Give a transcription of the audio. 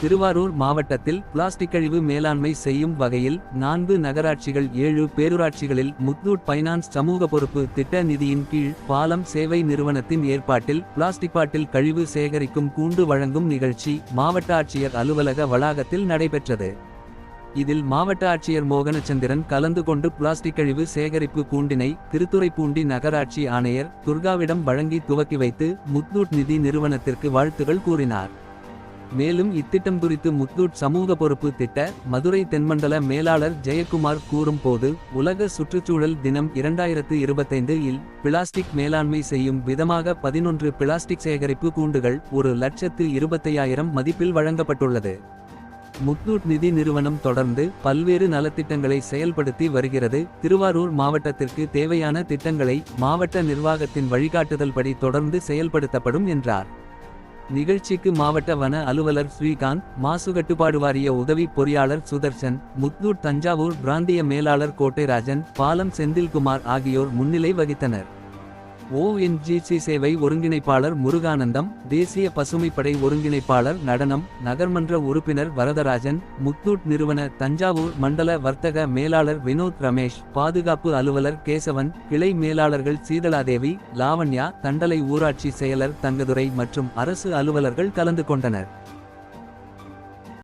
திருவாரூர் மாவட்டத்தில் பிளாஸ்டிக் கழிவு மேலாண்மை செய்யும் வகையில் நான்கு நகராட்சிகள் ஏழு பேரூராட்சிகளில் முத்தூட் பைனான்ஸ் சமூக பொறுப்பு திட்ட நிதியின் கீழ் பாலம் சேவை நிறுவனத்தின் ஏற்பாட்டில் பிளாஸ்டிக் பாட்டில் கழிவு சேகரிக்கும் கூண்டு வழங்கும் நிகழ்ச்சி மாவட்ட ஆட்சியர் அலுவலக வளாகத்தில் நடைபெற்றது. இதில் மாவட்ட ஆட்சியர் மோகனச்சந்திரன் கலந்து கொண்டு பிளாஸ்டிக் கழிவு சேகரிப்பு கூண்டினை திருத்துறைப்பூண்டி நகராட்சி ஆணையர் துர்காவிடம் வழங்கி துவக்கி வைத்து முத்தூட் நிதி நிறுவனத்திற்கு வாழ்த்துகள் கூறினார். மேலும் இத்திட்டம் குறித்து முத்தூட் சமூக பொறுப்பு திட்ட மதுரை தென்மண்டல மேலாளர் ஜெயக்குமார் கூறும்போது உலக சுற்றுச்சூழல் தினம் இரண்டாயிரத்து இருபத்தைந்து இல் பிளாஸ்டிக் மேலாண்மை செய்யும் விதமாக பதினொன்று பிளாஸ்டிக் சேகரிப்பு கூண்டுகள் ஒரு லட்சத்து இருபத்தையாயிரம் மதிப்பில் வழங்கப்பட்டுள்ளது. முத்தூட் நிதி நிறுவனம் தொடர்ந்து பல்வேறு நலத்திட்டங்களை செயல்படுத்தி வருகிறது. திருவாரூர் மாவட்டத்திற்கு தேவையான திட்டங்களை மாவட்ட நிர்வாகத்தின் வழிகாட்டுதல்படி தொடர்ந்து செயல்படுத்தப்படும் என்றார். நிகழ்ச்சிக்கு மாவட்ட வன அலுவலர் ஸ்ரீகாந்த் மாசு கட்டுப்பாடு வாரிய உதவி பொறியாளர் சுதர்சன் முத்தூர் தஞ்சாவூர் பிராந்திய மேலாளர் கோட்டைராஜன் பாலம் செந்தில்குமார் ஆகியோர் முன்னிலை வகித்தனர். ஓஎன்ஜிசி சேவை ஒருங்கிணைப்பாளர் முருகானந்தம் தேசிய பசுமைப்படை ஒருங்கிணைப்பாளர் நடனம் நகர்மன்ற உறுப்பினர் வரதராஜன் முத்தூட் நிறுவன தஞ்சாவூர் மண்டல வர்த்தக மேலாளர் வினோத் ரமேஷ் பாதுகாப்பு அலுவலர் கேசவன் கிளை மேலாளர்கள் சீதளாதேவி லாவண்யா தண்டலை ஊராட்சி செயலர் தங்கதுரை மற்றும் அரசு அலுவலர்கள் கலந்து கொண்டனர்.